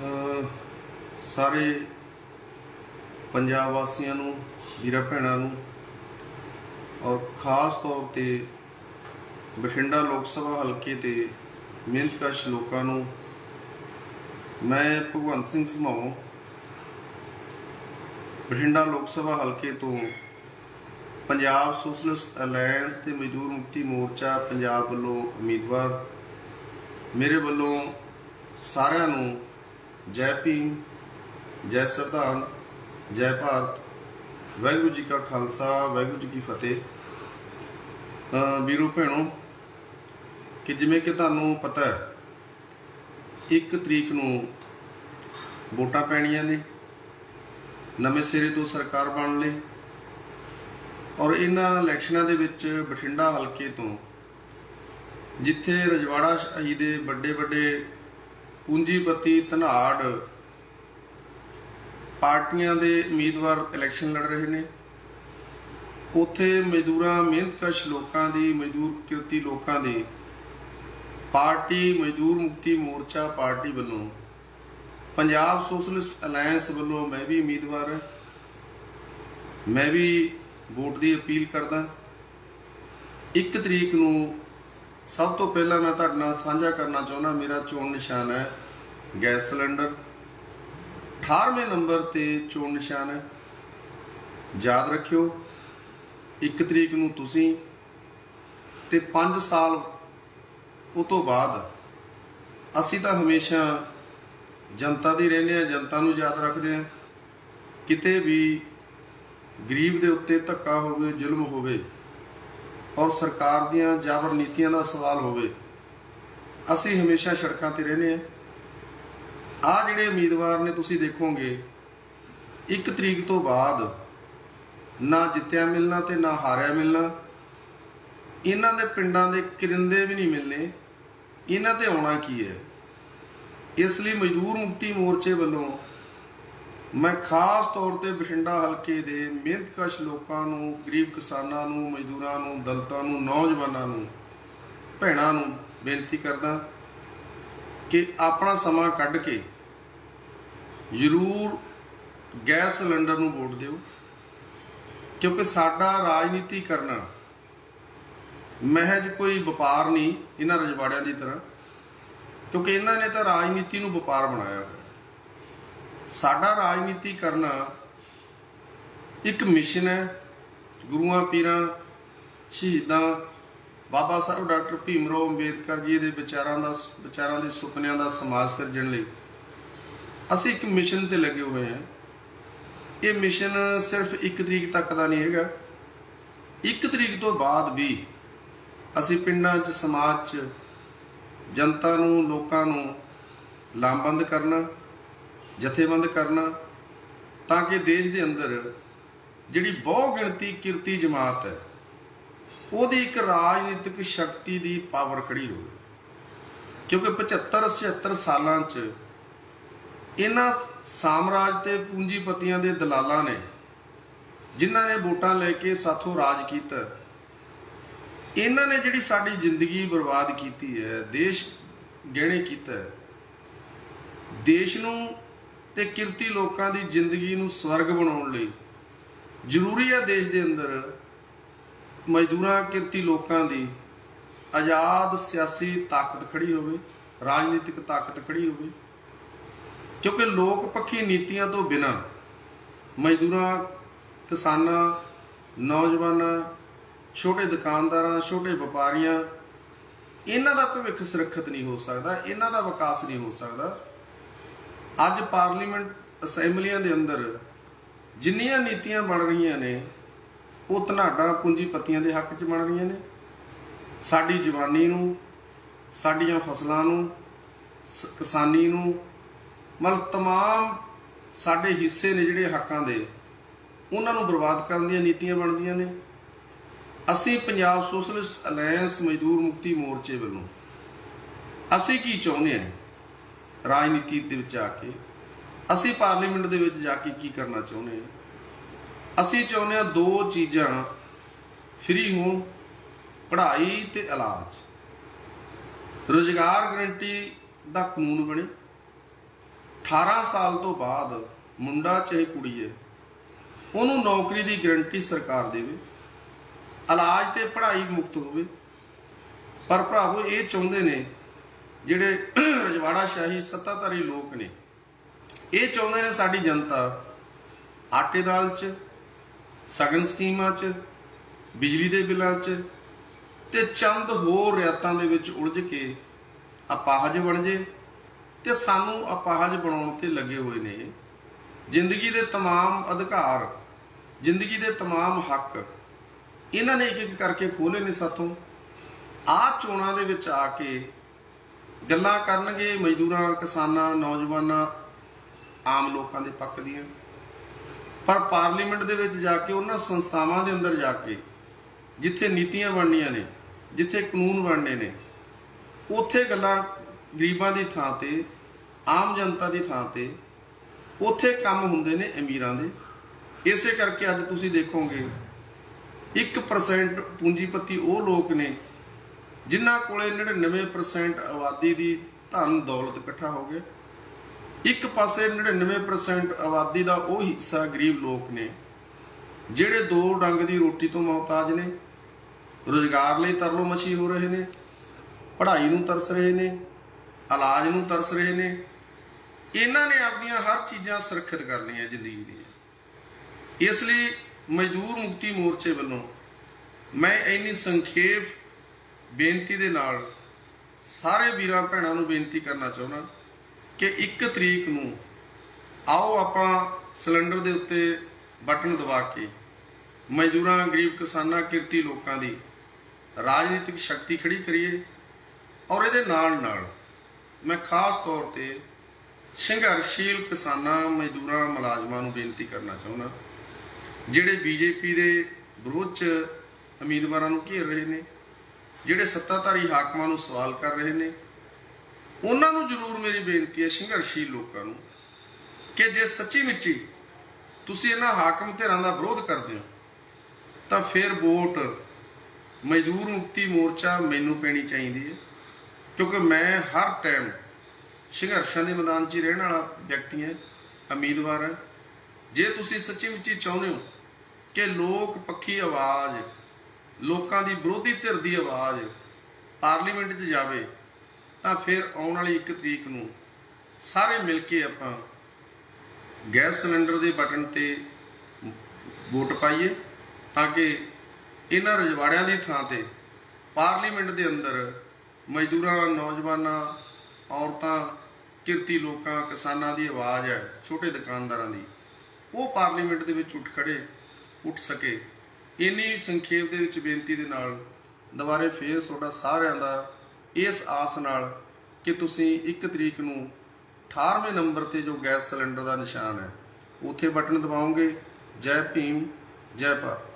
ਸਾਰੇ ਪੰਜਾਬ ਵਾਸੀਆਂ ਨੂੰ, ਵੀਰਾਂ ਭੈਣਾਂ ਨੂੰ ਔਰ ਖਾਸ ਤੌਰ ਤੇ ਬਠਿੰਡਾ ਲੋਕ ਸਭਾ ਹਲਕੇ ਤੇ ਮਿਹਨਤਕਸ਼ ਲੋਕਾਂ ਨੂੰ ਮੈਂ ਭਗਵੰਤ ਸਿੰਘ ਸਮਾਉ ਬਠਿੰਡਾ ਲੋਕ ਸਭਾ ਹਲਕੇ ਤੋਂ ਪੰਜਾਬ ਸੋਸ਼ਲਿਸਟ ਅਲਾਈਅੰਸ ਤੇ ਮਜ਼ਦੂਰ ਮੁਕਤੀ ਮੋਰਚਾ ਪੰਜਾਬ ਵੱਲੋਂ ਉਮੀਦਵਾਰ, ਮੇਰੇ ਵੱਲੋਂ ਸਾਰਿਆਂ ਨੂੰ ਜੈ ਭੀਮ, ਜੈ ਸਰਦਾਰ, ਜੈ ਭਾਰਤ। ਵਾਹਿਗੁਰੂ ਜੀ ਕਾ ਖਾਲਸਾ, ਵਾਹਿਗੁਰੂ ਜੀ ਕੀ ਫਤਿਹ। ਵੀਰੋ ਭੈਣੋ, ਕਿ ਜਿਵੇਂ ਕਿ ਤੁਹਾਨੂੰ ਪਤਾ ਹੈ, ਇੱਕ ਤਰੀਕ ਨੂੰ ਵੋਟਾਂ ਪੈਣੀਆਂ ਨੇ, ਨਵੇਂ ਸਿਰੇ ਤੋਂ ਸਰਕਾਰ ਬਣ ਲਈ ਔਰ ਇਹਨਾਂ ਇਲੈਕਸ਼ਨਾਂ ਦੇ ਵਿੱਚ ਬਠਿੰਡਾ ਹਲਕੇ ਤੋਂ, ਜਿੱਥੇ ਰਜਵਾੜਾ ਸ਼ਾਹੀ ਦੇ ਵੱਡੇ ਵੱਡੇ ਪੂੰਜੀਪਤੀ ਧਨਾੜ ਪਾਰਟੀਆਂ ਦੇ ਉਮੀਦਵਾਰ ਇਲੈਕਸ਼ਨ ਲੜ ਰਹੇ ਨੇ। ਉੱਥੇ ਮਜ਼ਦੂਰਾਂ, ਮਿਹਨਤਕਸ਼ ਲੋਕਾਂ ਦੀ ਮਜ਼ਦੂਰ ਕਿਰਤੀ ਲੋਕਾਂ ਦੀ ਪਾਰਟੀ ਮਜ਼ਦੂਰ ਮੁਕਤੀ ਮੋਰਚਾ ਪਾਰਟੀ ਵੱਲੋਂ। ਪੰਜਾਬ ਸੋਸ਼ਲਿਸਟ ਅਲਾਈਅੰਸ ਵੱਲੋਂ ਮੈਂ ਵੀ ਉਮੀਦਵਾਰ ਹਾਂ। ਮੈਂ ਵੀ ਵੋਟ ਦੀ ਅਪੀਲ ਕਰਦਾ। ਇੱਕ ਤਰੀਕ ਨੂੰ ਸਭ ਤੋਂ ਪਹਿਲਾਂ ਮੈਂ ਤੁਹਾਡੇ ਨਾਲ ਸਾਂਝਾ ਕਰਨਾ ਚਾਹੁੰਦਾ, ਮੇਰਾ ਚੋਣ ਨਿਸ਼ਾਨ ਹੈ ਗੈਸ ਸਿਲੰਡਰ। 18ਵੇਂ ਨੰਬਰ ਤੇ ਚੋਣ ਨਿਸ਼ਾਨ ਹੈ। ਯਾਦ ਰੱਖਿਓ, ਇੱਕ ਤਰੀਕ ਨੂੰ ਤੁਸੀਂ ਤੇ 5 ਸਾਲ ਉਹ ਤੋਂ ਬਾਅਦ ਅਸੀਂ ਤਾਂ ਹਮੇਸ਼ਾ ਜਨਤਾ ਦੀ ਰਹਿੰਦੇ ਆ ਜਨਤਾ ਨੂੰ ਯਾਦ ਰੱਖਦੇ ਆ ਕਿਤੇ ਵੀ ਗਰੀਬ ਦੇ ਉੱਤੇ ਧੱਕਾ ਹੋਵੇ, ਜ਼ੁਲਮ ਹੋਵੇ ਔਰ ਸਰਕਾਰ ਦੀਆਂ ਜਾਬਰ ਨੀਤੀਆਂ ਦਾ ਸਵਾਲ ਹੋਵੇ, ਅਸੀਂ ਹਮੇਸ਼ਾ ਸੜਕਾਂ ਤੇ ਰਹਿੰਦੇ ਆ ਆ ਜਿਹੜੇ ਉਮੀਦਵਾਰ ਨੇ ਤੁਸੀਂ ਦੇਖੋਗੇ, ਇੱਕ ਤਰੀਕ ਤੋਂ ਬਾਅਦ ਨਾ ਜਿੱਤਿਆ ਮਿਲਣਾ ਤੇ ਨਾ ਹਾਰਿਆ ਮਿਲਣਾ, ਇਹਨਾਂ ਦੇ ਪਿੰਡਾਂ ਦੇ ਕਿਰਿੰਦੇ ਵੀ ਨਹੀਂ ਮਿਲਨੇ ਇਹਨਾਂ ਤੇ ਆਉਣਾ ਕੀ ਹੈ? ਇਸ ਲਈ ਮਜ਼ਦੂਰ ਮੁਕਤੀ ਮੋਰਚੇ ਵੱਲੋਂ ਮੈਂ ਖਾਸ ਤੌਰ ਤੇ ਬਠਿੰਡਾ ਹਲਕੇ ਦੇ ਮਿਹਨਤਕਸ਼ ਲੋਕਾਂ ਨੂੰ, ਗਰੀਬ ਕਿਸਾਨਾਂ ਨੂੰ, ਮਜ਼ਦੂਰਾਂ ਨੂੰ, ਦਲਤਾਂ ਨੂੰ, ਨੌਜਵਾਨਾਂ ਨੂੰ, ਭੈਣਾਂ ਨੂੰ ਬੇਨਤੀ ਕਰਦਾ ਕਿ ਆਪਣਾ ਸਮਾਂ ਕੱਢ ਕੇ ਜ਼ਰੂਰ ਗੈਸ ਸਿਲੰਡਰ ਨੂੰ ਵੋਟ ਦਿਓ। ਕਿਉਂਕਿ ਸਾਡਾ ਰਾਜਨੀਤੀ ਕਰਨਾ ਮਹਿਜ ਕੋਈ ਵਪਾਰ ਨਹੀਂ, ਇਹਨਾਂ ਰਜਵਾੜਿਆਂ ਦੀ ਤਰ੍ਹਾਂ। ਕਿਉਂਕਿ ਇਹਨਾਂ ਨੇ ਤਾਂ ਰਾਜਨੀਤੀ ਨੂੰ ਵਪਾਰ ਬਣਾਇਆ ਹੋਇਆ। ਸਾਡਾ ਰਾਜਨੀਤੀ ਕਰਨਾ ਇੱਕ ਮਿਸ਼ਨ ਹੈ। ਗੁਰੂਆਂ, ਪੀਰਾਂ, ਸ਼ਹੀਦਾਂ, ਬਾਬਾ ਸਾਹਿਬ ਡਾਕਟਰ ਭੀਮ ਰਾਓ ਅੰਬੇਦਕਰ ਜੀ ਦੇ ਵਿਚਾਰਾਂ ਦਾ, ਵਿਚਾਰਾਂ ਦੇ ਸੁਪਨਿਆਂ ਦਾ ਸਮਾਜ ਸਿਰਜਣ ਲਈ। ਅਸੀਂ ਇੱਕ ਮਿਸ਼ਨ ਤੇ ਲੱਗੇ ਹੋਏ ਹਾਂ। ਇਹ ਮਿਸ਼ਨ ਸਿਰਫ ਇੱਕ ਤਰੀਕ ਤੱਕ ਦਾ ਨਹੀਂ ਹੈਗਾ। ਇੱਕ ਤਰੀਕ ਤੋਂ ਬਾਅਦ ਵੀ ਅਸੀਂ ਪਿੰਡਾਂ 'ਚ, ਸਮਾਜ 'ਚ ਜਨਤਾ ਨੂੰ, ਲੋਕਾਂ ਨੂੰ ਲਾਮਬੰਦ ਕਰਨਾ ਜਥੇਬੰਦ ਕਰਨਾ, ਤਾਂ ਕਿ ਦੇਸ਼ ਦੇ ਅੰਦਰ ਜਿਹੜੀ ਬਹੁ ਗਿਣਤੀ ਕਿਰਤੀ ਜਮਾਤ ਹੈ, ਉਹਦੀ ਇੱਕ ਰਾਜਨੀਤਿਕ ਸ਼ਕਤੀ ਦੀ ਪਾਵਰ ਖੜੀ ਹੋਵੇ। ਕਿਉਂਕਿ 75 76 ਸਾਲਾਂ 'ਚ ਇਹਨਾਂ ਸਾਮਰਾਜ ਤੇ ਪੂੰਜੀਪਤੀਆਂ ਦੇ ਦਲਾਲਾਂ ਨੇ, ਜਿਨ੍ਹਾਂ ਨੇ ਵੋਟਾਂ ਲੈ ਕੇ ਸਾਥੋਂ ਰਾਜ ਕੀਤਾ, ਇਹਨਾਂ ਨੇ ਜਿਹੜੀ ਸਾਡੀ ਜ਼ਿੰਦਗੀ ਬਰਬਾਦ ਕੀਤੀ ਹੈ, ਦੇਸ਼ ਗਹਿਣੇ ਕੀਤਾ ਹੈ, ਦੇਸ਼ ਨੂੰ ਤੇ ਕਿਰਤੀ ਲੋਕਾਂ ਦੀ ਜ਼ਿੰਦਗੀ ਨੂੰ ਸਵਰਗ ਬਣਾਉਣ ਲਈ। ਜ਼ਰੂਰੀ ਹੈ ਦੇਸ਼ ਦੇ ਅੰਦਰ ਮਜ਼ਦੂਰਾਂ, ਕਿਰਤੀ ਲੋਕਾਂ ਦੀ ਆਜ਼ਾਦ ਸਿਆਸੀ ਤਾਕਤ ਖੜੀ ਹੋਵੇ, ਰਾਜਨੀਤਿਕ ਤਾਕਤ ਖੜੀ ਹੋਵੇ। ਕਿਉਂਕਿ ਲੋਕ ਪੱਖੀ ਨੀਤੀਆਂ ਤੋਂ ਬਿਨਾਂ ਮਜ਼ਦੂਰਾਂ, ਕਿਸਾਨਾਂ, ਨੌਜਵਾਨਾਂ, ਛੋਟੇ ਦੁਕਾਨਦਾਰਾਂ, ਛੋਟੇ ਵਪਾਰੀਆਂ, ਇਹਨਾਂ ਦਾ ਭਵਿੱਖ ਸੁਰੱਖਿਅਤ ਨਹੀਂ ਹੋ ਸਕਦਾ, ਇਹਨਾਂ ਦਾ ਵਿਕਾਸ ਨਹੀਂ ਹੋ ਸਕਦਾ। ਅੱਜ ਪਾਰਲੀਮੈਂਟ ਅਸੈਂਬਲੀਆਂ ਦੇ ਅੰਦਰ ਜਿੰਨੀਆਂ ਨੀਤੀਆਂ ਬਣ ਰਹੀਆਂ ਨੇ ਉਹ ਧਨਾਡਾ ਪੂੰਜੀਪਤੀਆਂ ਦੇ ਹੱਕ 'ਚ ਬਣ ਰਹੀਆਂ ਨੇ ਸਾਡੀ ਜਵਾਨੀ ਨੂੰ ਸਾਡੀਆਂ ਫਸਲਾਂ ਨੂੰ ਸ- ਕਿਸਾਨੀ ਨੂੰ ਮਤਲਬ तमाम ਸਾਡੇ ਹਿੱਸੇ ਨੇ ਜਿਹੜੇ ਹੱਕਾਂ ਦੇ ਉਹਨਾਂ ਨੂੰ ਬਰਬਾਦ ਕਰਨ ਦੀਆਂ ਨੀਤੀਆਂ ਬਣਦੀਆਂ ਨੇ ਅਸੀਂ ਪੰਜਾਬ ਸੋਸ਼ਲਿਸਟ ਅਲਾਈਅੰਸ ਮਜ਼ਦੂਰ ਮੁਕਤੀ ਮੋਰਚੇ ਵੱਲੋਂ ਅਸੀਂ ਕੀ ਚਾਹੁੰਦੇ ਹਾਂ ਰਾਜਨੀਤੀ ਦੇ ਵਿੱਚ ਆ ਕੇ, ਅਸੀਂ ਪਾਰਲੀਮੈਂਟ ਦੇ ਵਿੱਚ ਜਾ ਕੇ ਕੀ ਕਰਨਾ ਚਾਹੁੰਦੇ ਹਾਂ? ਅਸੀਂ ਚਾਹੁੰਦੇ ਹਾਂ ਦੋ ਚੀਜ਼ਾਂ ਫ੍ਰੀ ਹੋਣ, ਪੜ੍ਹਾਈ ਤੇ ਇਲਾਜ। ਰੋਜ਼ਗਾਰ ਗਰੰਟੀ ਦਾ ਕਾਨੂੰਨ ਬਣੇ। 18 ਸਾਲ ਤੋਂ ਬਾਅਦ ਮੁੰਡਾ ਚਾਹੇ ਕੁੜੀ ਹੈ, ਉਹਨੂੰ ਨੌਕਰੀ ਦੀ ਗਰੰਟੀ ਸਰਕਾਰ ਦੇਵੇ, ਇਲਾਜ ਤੇ ਪੜ੍ਹਾਈ ਮੁਫਤ ਹੋਵੇ। ਪਰ ਭਰਾਵੋ, ਇਹ ਚਾਹੁੰਦੇ ਨੇ ਜਿਹੜੇ ਰਜਵਾੜਾ ਸ਼ਾਹੀ ਸੱਤਾਧਾਰੀ ਲੋਕ ਨੇ ਇਹ ਚਾਹੁੰਦੇ ਨੇ ਸਾਡੀ ਜਨਤਾ ਆਟੇ ਦਾਲ 'ਚ ਸਗਨ ਸਕੀਮਾਂ 'ਚ ਬਿਜਲੀ ਦੇ ਬਿੱਲਾਂ 'ਚ ਤੇ ਚੰਦ ਹੋਰ ਰਿਆਤਾਂ ਦੇ ਵਿੱਚ ਉਲਝ ਕੇ ਅਪਾਹਜ ਬਣ ਜੇ ਤੇ ਸਾਨੂੰ ਅਪਾਹਜ ਬਣਾਉਣ ਤੇ ਲੱਗੇ ਹੋਏ ਨੇ ਜ਼ਿੰਦਗੀ ਦੇ तमाम ਅਧਿਕਾਰ ਜ਼ਿੰਦਗੀ ਦੇ तमाम ਹੱਕ ਇਹਨਾਂ ਨੇ ਇੱਕ ਇੱਕ ਕਰਕੇ ਖੋਲੇ ਨੇ ਸਾਥੋਂ ਆ ਚੋਣਾਂ ਦੇ ਵਿੱਚ ਆ ਕੇ ਗੱਲਾਂ ਕਰਨਗੇ ਮਜ਼ਦੂਰਾਂ, ਕਿਸਾਨਾਂ, ਨੌਜਵਾਨਾਂ, ਆਮ ਲੋਕਾਂ ਦੇ ਪੱਖ ਦੀਆਂ। ਪਰ ਪਾਰਲੀਮੈਂਟ ਦੇ ਵਿੱਚ ਜਾ ਕੇ, ਉਹਨਾਂ ਸੰਸਥਾਵਾਂ ਦੇ ਅੰਦਰ ਜਾ ਕੇ, ਜਿੱਥੇ ਨੀਤੀਆਂ ਬਣਨੀਆਂ ਨੇ, ਜਿੱਥੇ ਕਾਨੂੰਨ ਬਣਨੇ ਨੇ, ਉੱਥੇ ਗੱਲਾਂ ਗਰੀਬਾਂ ਦੀ ਥਾਂ ਤੇ, ਆਮ ਜਨਤਾ ਦੀ ਥਾਂ ਤੇ, ਉੱਥੇ ਕੰਮ ਹੁੰਦੇ ਨੇ ਅਮੀਰਾਂ ਦੇ। ਇਸੇ ਕਰਕੇ ਅੱਜ ਤੁਸੀਂ ਦੇਖੋਗੇ 1% ਪੂੰਜੀਪਤੀ ਉਹ ਲੋਕ ਨੇ ਜਿਨ੍ਹਾਂ ਕੋਲੇ 99% ਆਬਾਦੀ ਦੀ ਧਨ ਦੌਲਤ ਇਕੱਠਾ ਹੋ ਗਿਆ। ਇੱਕ ਪਾਸੇ 99% ਆਬਾਦੀ ਦਾ ਉਹ ਹਿੱਸਾ ਗਰੀਬ ਲੋਕ ਨੇ, ਜਿਹੜੇ ਦੋ ਡੰਗ ਦੀ ਰੋਟੀ ਤੋਂ ਮੁਹਤਾਜ ਨੇ, ਰੋਜ਼ਗਾਰ ਲਈ ਤਰਲੋ ਮਛੀ ਹੋ ਰਹੇ ਨੇ, ਪੜ੍ਹਾਈ ਨੂੰ ਤਰਸ ਰਹੇ ਨੇ, ਇਲਾਜ ਨੂੰ ਤਰਸ ਰਹੇ ਨੇ। ਇਹਨਾਂ ਨੇ ਆਪਣੀਆਂ ਹਰ ਚੀਜ਼ਾਂ ਸੁਰੱਖਿਅਤ ਕਰਨੀਆਂ ਜ਼ਿੰਦਗੀ ਦੀਆਂ। ਇਸ ਲਈ ਮਜ਼ਦੂਰ ਮੁਕਤੀ ਮੋਰਚੇ ਵੱਲੋਂ ਮੈਂ ਇੰਨੀ ਸੰਖੇਪ ਬੇਨਤੀ ਦੇ ਨਾਲ ਸਾਰੇ ਵੀਰਾਂ ਭੈਣਾਂ ਨੂੰ ਬੇਨਤੀ ਕਰਨਾ ਚਾਹੁੰਦਾ ਕਿ 1 ਤਰੀਕ ਨੂੰ ਆਓ ਆਪਾਂ ਸਿਲੰਡਰ ਦੇ ਉੱਤੇ ਬਟਨ ਦਬਾ ਕੇ ਮਜ਼ਦੂਰਾਂ, ਗਰੀਬ ਕਿਸਾਨਾਂ, ਕਿਰਤੀ ਲੋਕਾਂ ਦੀ ਰਾਜਨੀਤਿਕ ਸ਼ਕਤੀ ਖੜੀ ਕਰੀਏ ਔਰ ਇਹਦੇ ਨਾਲ ਨਾਲ ਮੈਂ ਖਾਸ ਤੌਰ ਤੇ ਸੰਘਰਸ਼ੀਲ ਕਿਸਾਨਾਂ, ਮਜ਼ਦੂਰਾਂ, ਮੁਲਾਜ਼ਮਾਂ ਨੂੰ ਬੇਨਤੀ ਕਰਨਾ ਚਾਹੁੰਦਾ, ਜਿਹੜੇ ਬੀਜੇਪੀ ਦੇ ਵਿਰੋਧ ਚ ਉਮੀਦਵਾਰਾਂ ਨੂੰ ਘੇਰ ਰਹੇ ਨੇ। ਜਿਹੜੇ ਸੱਤਾਧਾਰੀ ਹਾਕਮਾਂ ਨੂੰ ਸਵਾਲ ਕਰ ਰਹੇ ਨੇ, ਉਹਨਾਂ ਨੂੰ ਜ਼ਰੂਰ ਮੇਰੀ ਬੇਨਤੀ ਹੈ ਸੰਘਰਸ਼ੀ ਲੋਕਾਂ ਨੂੰ ਕਿ ਜੇ ਸੱਚੀ ਮੁੱਚੀ ਤੁਸੀਂ ਇਹਨਾਂ ਹਾਕਮ ਧਿਰਾਂ ਦਾ ਵਿਰੋਧ ਕਰਦੇ ਹੋ, ਤਾਂ ਫਿਰ ਵੋਟ ਮਜ਼ਦੂਰ ਮੁਕਤੀ ਮੋਰਚਾ ਮੈਨੂੰ ਪੈਣੀ ਚਾਹੀਦੀ ਹੈ, ਕਿਉਂਕਿ ਮੈਂ ਹਰ ਟਾਈਮ ਸੰਘਰਸ਼ਾਂ ਦੇ ਮੈਦਾਨ 'ਚ ਹੀ ਰਹਿਣ ਵਾਲਾ ਵਿਅਕਤੀ ਹਾਂ, ਉਮੀਦਵਾਰ ਹਾਂ। ਜੇ ਤੁਸੀਂ ਸੱਚੀ ਮੁੱਚੀ ਚਾਹੁੰਦੇ ਹੋ ਕਿ ਲੋਕ ਪੱਖੀ ਆਵਾਜ਼ ਲੋਕਾਂ ਦੀ ਵਿਰੋਧੀ ਧਿਰ ਦੀ ਆਵਾਜ਼ ਪਾਰਲੀਮੈਂਟ 'ਚ ਜਾਵੇ, ਤਾਂ ਫਿਰ ਆਉਣ ਵਾਲੀ 1 ਤਰੀਕ ਨੂੰ ਸਾਰੇ ਮਿਲ ਕੇ ਆਪਾਂ ਗੈਸ ਸਿਲੰਡਰ ਦੇ ਬਟਨ ਤੇ ਵੋਟ ਪਾਈਏ, ਤਾਂ ਕਿ ਇਹਨਾਂ ਰਜਵਾੜਿਆਂ ਦੀ ਥਾਂ ਤੇ ਪਾਰਲੀਮੈਂਟ ਦੇ ਅੰਦਰ ਮਜ਼ਦੂਰਾਂ, ਨੌਜਵਾਨਾਂ, ਔਰਤਾਂ, ਕਿਰਤੀ ਲੋਕਾਂ, ਕਿਸਾਨਾਂ ਦੀ ਆਵਾਜ਼ ਹੈ, ਛੋਟੇ ਦੁਕਾਨਦਾਰਾਂ ਦੀ, ਉਹ ਪਾਰਲੀਮੈਂਟ ਦੇ ਵਿੱਚ ਉੱਠ ਖੜੇ, ਉੱਠ ਸਕੇ। ਇੰਨੀ ਸੰਖੇਪ ਦੇ ਵਿੱਚ ਬੇਨਤੀ ਦੇ ਨਾਲ ਦੁਬਾਰੇ ਫੇਰ ਤੁਹਾਡਾ ਸਾਰਿਆਂ ਦਾ ਇਸ ਆਸ ਨਾਲ ਕਿ ਤੁਸੀਂ 1 ਤਰੀਕ ਨੂੰ 18ਵੇਂ ਨੰਬਰ ਤੇ ਜੋ ਗੈਸ ਸਿਲੰਡਰ ਦਾ ਨਿਸ਼ਾਨ ਹੈ, ਉੱਥੇ ਬਟਨ ਦਬਾਓਗੇ, ਜੈ ਭੀਮ, ਜੈ ਭਾਰਤ।